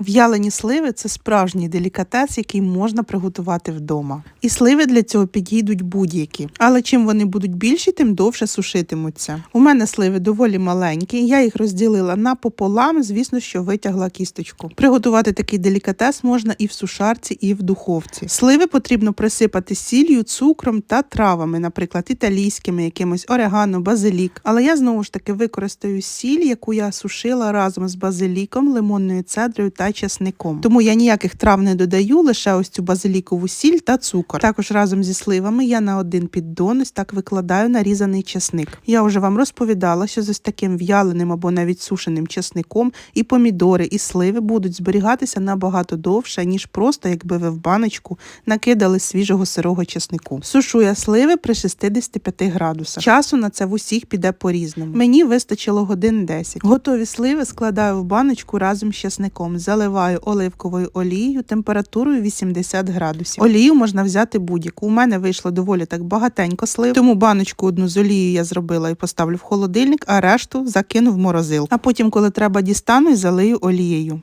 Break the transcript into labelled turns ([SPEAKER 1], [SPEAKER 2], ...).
[SPEAKER 1] В'ялені сливи це справжній делікатес, який можна приготувати вдома. І сливи для цього підійдуть будь-які. Але чим вони будуть більші, тим довше сушитимуться. У мене сливи доволі маленькі, я їх розділила напополам, звісно, що витягла кісточку. Приготувати такий делікатес можна і в сушарці, і в духовці. Сливи потрібно присипати сіллю, цукром та травами, наприклад, італійськими, якимось орегано, базилік. Але я знову ж таки використаю сіль, яку я сушила разом з базиліком, лимонною цедрою та чесником. Тому я ніяких трав не додаю, лише ось цю базилікову сіль та цукор. Також разом зі сливами я на один піддон ось так викладаю нарізаний чесник. Я вже вам розповідала, що з ось таким в'яленим або навіть сушеним чесником і помідори, і сливи будуть зберігатися набагато довше, ніж просто якби ви в баночку накидали свіжого сирого чеснику. Сушу я сливи при 65 градусах. Часу на це в усіх піде по-різному. Мені вистачило годин 10. Готові сливи складаю в баночку разом з чесником, заливаю оливковою олією температурою 80 градусів. Олію можна взяти будь-яку. У мене вийшло доволі так багатенько слив, тому баночку одну з олією я зробила і поставлю в холодильник, а решту закину в морозилку. А потім, коли треба дістану, і залию олією.